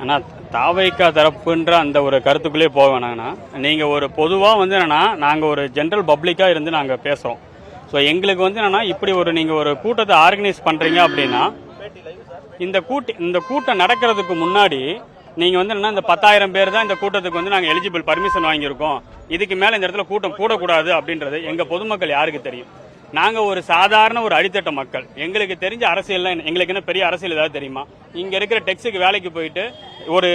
ஆனால் தாவைக்கா தரப்புன்ற அந்த ஒரு கருத்துக்குள்ளே போக வேணாங்கண்ணா. நீங்கள் ஒரு பொதுவாக வந்து என்னென்னா நாங்கள் ஒரு ஜென்ரல் பப்ளிக்காக இருந்து நாங்கள் பேசுகிறோம் ஸோ எங்களுக்கு வந்து என்னென்னா இப்படி ஒரு நீங்கள் ஒரு கூட்டத்தை ஆர்கனைஸ் பண்ணுறீங்க அப்படின்னா இந்த கூட்ட இந்த கூட்டம் நடக்கிறதுக்கு முன்னாடி நீங்கள் வந்து என்ன இந்த பத்தாயிரம் பேர் தான் இந்த கூட்டத்துக்கு வந்து நாங்கள் எலிஜிபிள் பர்மிஷன் வாங்கியிருக்கோம். இதுக்கு மேலே இந்த இடத்துல கூட்டம் கூடக்கூடாது அப்படின்றது எங்கள் பொதுமக்கள் யாருக்கு தெரியும்? நாங்கள் ஒரு சாதாரண ஒரு அடித்தட்ட மக்கள். எங்களுக்கு தெரிஞ்ச அரசியல்லாம் எங்களுக்கு என்ன பெரிய அரசியல் ஏதாவது தெரியுமா? இங்கே இருக்கிற டெக்ஸுக்கு வேலைக்கு போயிட்டு ஒரு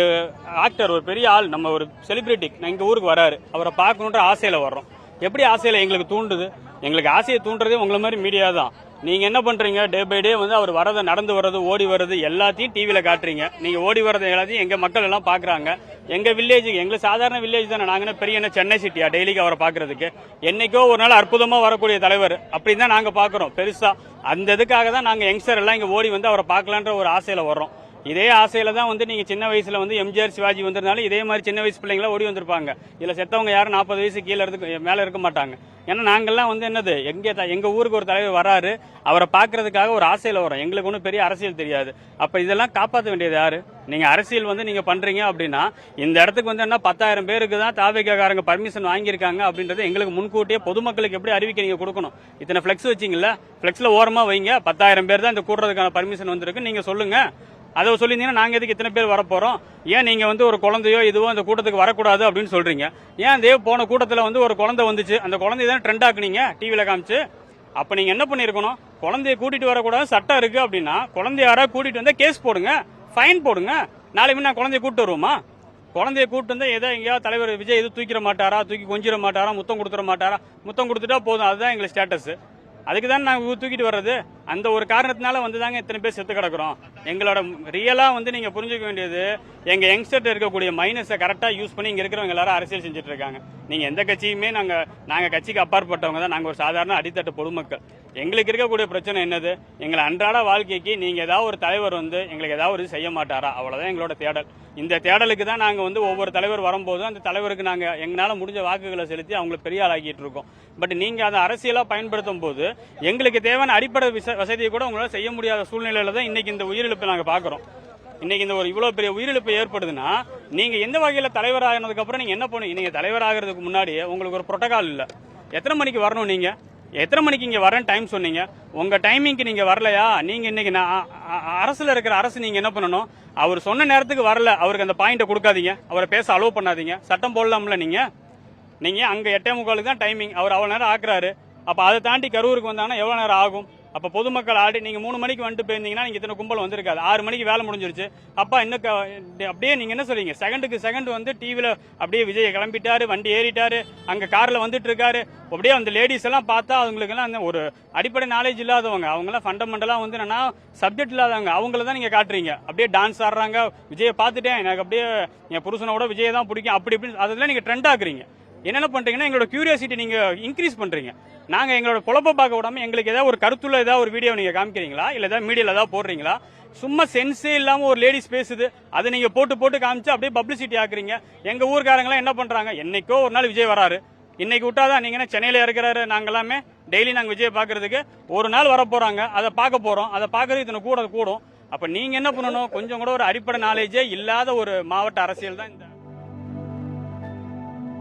ஆக்டர் ஒரு பெரிய ஆள் நம்ம ஒரு செலிபிரிட்டி எங்கள் ஊருக்கு வராரு. அவரை பார்க்கணுன்ற ஆசையில் வர்றோம். எப்படி ஆசையில் எங்களுக்கு தூண்டுது? எங்களுக்கு ஆசையை தூண்டுறதே உங்களை மாதிரி மீடியா தான். நீங்க என்ன பண்றீங்க? டே பை டே வந்து அவர் வரதை நடந்து வர்றது ஓடி வர்றது எல்லாத்தையும் டிவியில காட்டுறீங்க. நீங்க ஓடி வர்றது எல்லாத்தையும் எங்க மக்கள் எல்லாம் பாக்குறாங்க. எங்க வில்லேஜ் எங்களுக்கு சாதாரண வில்லேஜ் தானே நாங்கள் என்ன பெரிய என்ன சென்னை சிட்டியா? டெய்லிக்கு அவரை பாக்குறதுக்கு. என்னைக்கோ ஒரு நாள் அற்புதமா வரக்கூடிய தலைவர். அப்படின்னு தான் நாங்க பாக்குறோம். பெருசா அந்த இதுக்காக தான் நாங்க யங்ஸ்டர் எல்லாம் இங்க ஓடி வந்து அவரை பார்க்கலான்ற ஒரு ஆசையில வர்றோம். இதே ஆசையில தான் வந்து நீங்க சின்ன வயசுல வந்து எம்ஜிஆர் சிவாஜி வந்திருந்தாலும் இதே மாதிரி சின்ன வயசு பிள்ளைங்களா ஓடி வந்திருப்பாங்க. இதுல செத்தவங்க யாரும் நாற்பது வயசு கீழே இருக்கு மேல இருக்க மாட்டாங்க. ஏன்னா நாங்கெல்லாம் வந்து என்னது எங்க த- எங்க ஊருக்கு ஒரு தலைவர் வராரு அவரை பார்க்கறதுக்காக ஒரு ஆசையில வரோம் எங்களுக்கு ஒன்றும் பெரிய அரசியல் தெரியாது. அப்ப இதெல்லாம் காப்பாற்ற வேண்டியது யாரு? நீங்க அரசியல் வந்து நீங்க பண்றீங்க அப்படின்னா இந்த இடத்துக்கு வந்து என்ன பத்தாயிரம் பேருக்கு தான் தாவேக்காரங்க பர்மிஷன் வாங்கியிருக்காங்க அப்படின்றது எங்களுக்கு முன்கூட்டியே பொதுமக்களுக்கு எப்படி அறிவிக்க நீங்க கொடுக்கணும்? இத்தனை ஃப்ளெக்ஸ் வச்சீங்கல்ல? ஃபிளெக்ஸ்ல ஓரமா வைங்க. பத்தாயிரம் பேர் தான் இந்த கூடுறதுக்கான பர்மிஷன் வந்திருக்கு. நீங்க சொல்லுங்க. அதை சொல்லியிருந்தீங்கன்னா நாங்கள் எதுக்கு இத்தனை பேர் வரப்போகிறோம் ஏன் நீங்கள் வந்து ஒரு குழந்தையோ இதுவோ அந்த கூட்டத்துக்கு வரக்கூடாது அப்படின்னு சொல்கிறீங்க ஏன் தேவ் போன கூட்டத்தில் வந்து ஒரு குழந்தை வந்துச்சு? அந்த குழந்தைய தான் ட்ரெண்ட் ஆக்குனீங்க டிவியில் காமிச்சு. அப்போ நீங்கள் என்ன பண்ணியிருக்கணும்? குழந்தைய கூட்டிகிட்டு வரக்கூடாது சட்டம் இருக்குது அப்படின்னா குழந்தைய யாராவது கூட்டிகிட்டு வந்தால் கேஸ் போடுங்க ஃபைன் போடுங்க. நாளைக்கு நான் குழந்தைய கூப்பிட்டு வருவோமா? குழந்தைய கூப்பிட்டு வந்தால் ஏதோ எங்கேயாவது தலைவர் விஜய் எதுவும் தூக்கிட மாட்டாரா? தூக்கி கொஞ்சிட மாட்டாரா? முத்தம் கொடுத்துட மாட்டாரா? முத்தம் கொடுத்துட்டா போதும். அதுதான் எங்களுக்கு ஸ்டேட்டஸ் அதுக்கு தான் நாங்கள் தூக்கிட்டு வர்றது? அந்த ஒரு காரணத்தினால வந்து தாங்க இத்தனை பேர் செத்து கிடக்குறோம். எங்களோட ரியலாக வந்து நீங்கள் புரிஞ்சுக்க வேண்டியது எங்கள் யங்ஸ்டர் இருக்கக்கூடிய மைனஸை கரெக்டாக யூஸ் பண்ணி இங்கே இருக்கிறவங்க எல்லாரும் அரசியல் செஞ்சுட்டு இருக்காங்க. நீங்கள் எந்த கட்சியுமே நாங்கள் நாங்கள் கட்சிக்கு அப்பாற்பட்டவங்க தான். நாங்கள் ஒரு சாதாரண அடித்தட்டு பொதுமக்கள். எங்களுக்கு இருக்கக்கூடிய பிரச்சனை என்னது? எங்களை அன்றாட வாழ்க்கைக்கு நீங்கள் ஏதாவது ஒரு தலைவர் வந்து எங்களுக்கு ஏதாவது ஒரு செய்ய மாட்டாரா? அவ்வளோதான் எங்களோட தேடல். இந்த தேடலுக்கு தான் நாங்கள் வந்து ஒவ்வொரு தலைவர் வரும்போதும் அந்த தலைவருக்கு நாங்கள் எங்களால் முடிஞ்ச வாக்குகளை செலுத்தி அவங்களை பெரிய ஆளாக்கிட்டு இருக்கோம். பட் நீங்கள் அதை அரசியலாக பயன்படுத்தும் போது எங்களுக்கு தேவையான அடிப்படை விச- வசதியை கூட உங்களால் செய்ய முடியாத சூழ்நிலையில தான் இன்னைக்கு இந்த உயிரிழப்பை நாங்கள் பார்க்குறோம். இன்னைக்கு இந்த ஒரு இவ்வளோ பெரிய உயிரிழப்பு ஏற்படுதுன்னா நீங்கள் எந்த வகையில் தலைவர் ஆகினதுக்கப்புறம் நீங்கள் என்ன பண்ணுவீங்க நீங்கள் தலைவர் ஆகிறதுக்கு முன்னாடி உங்களுக்கு ஒரு புரோட்டோகால் இல்லை. எத்தனை மணிக்கு வரணும் நீங்கள் எத்தனை மணிக்கு இங்கே வரேன் டைம் சொன்னீங்க. உங்க டைமிங்க்கு நீங்கள் வரலையா? நீங்கள் இன்னைக்கு நான் அரசில் அரசுல இருக்கிற அரசு நீங்க என்ன பண்ணணும்? அவர் சொன்ன நேரத்துக்கு வரல. அவருக்கு அந்த பாயிண்ட்டை கொடுக்காதீங்க. அவரை பேச அலோவ் பண்ணாதீங்க. சட்டம் போடலாம்ல நீங்க? நீங்கள் அங்கே எட்டே முக்காலுக்கு தான் டைமிங் அவர் அவ்வளோ நேரம் ஆக்குறாரு. அப்போ அதை தாண்டி கரூருக்கு வந்தாங்கன்னா எவ்வளோ நேரம் ஆகும்? அப்ப பொதுமக்கள் ஆடி நீங்க மூணு மணிக்கு வந்துட்டு போயிருந்தீங்கன்னா நீங்க இத்தனை கும்பல் வந்திருக்காது. ஆறு மணிக்கு வேலை முடிஞ்சிருச்சு. அப்பா இன்னும் க- அப்படியே நீங்க என்ன சொல்றீங்க? செகண்டுக்கு செகண்ட் வந்து டிவியில் அப்படியே விஜய் கிளம்பிட்டாரு வண்டி ஏறிட்டாரு அங்க கார்ல வந்துட்டு இருக்காரு. அப்படியே அந்த லேடிஸ் எல்லாம் பார்த்தா அவங்களுக்கு எல்லாம் அந்த ஒரு அடிப்படை நாலேஜ் இல்லாதவங்க. அவங்க எல்லாம் ஃபண்டமெண்டலா வந்து என்னன்னா சப்ஜெக்ட் இல்லாதவங்க. அவங்கள தான் நீங்க காட்டுறீங்க. அப்படியே டான்ஸ் ஆடுறாங்க. விஜயை பார்த்துட்டேன். எனக்கு அப்படியே என் புருஷனோட விஜயை தான் பிடிக்கும். அப்படி இப்படி அதெல்லாம் நீங்க ட்ரெண்ட் ஆக்குறீங்க. என்னென்ன பண்ணுறீங்கன்னா எங்களோட கியூரியாசிட்டி நீங்கள் இன்க்ரீஸ் பண்ணுறீங்க நாங்கள் எங்களோட பொழப்ப பார்க்க விடாம எங்களுக்கு ஏதாவது ஒரு கருத்துள்ள ஏதாவது ஒரு வீடியோ நீங்கள் காமிக்கிறீங்களா? இல்லை ஏதாவது மீடியாவில் ஏதாவது போடுறீங்களா? சும்மா சென்ஸே இல்லாமல் ஒரு லேடிஸ் பேசுது. அதை நீங்கள் போட்டு போட்டு காமிச்சு அப்படியே பப்ளிசிட்டி ஆக்குறீங்க. எங்கள் ஊர்க்காரங்களாம் என்ன பண்ணுறாங்க என்னைக்கோ ஒரு நாள் விஜய் வராரு. இன்னைக்கு விட்டாதான் நீங்க என்ன சென்னையில இருக்கிறாரு நாங்க எல்லாமே டெய்லி நாங்க விஜய் பாக்குறதுக்கு ஒரு நாள் வர போறாங்க. அதை பார்க்க போறோம். அதை பார்க்கறது இத்தனை கூட கூடும். அப்ப நீங்க என்ன பண்ணணும்? கொஞ்சம் கூட ஒரு அடிப்படை நாலேஜே இல்லாத ஒரு மாவட்ட அரசியல் தான் இந்த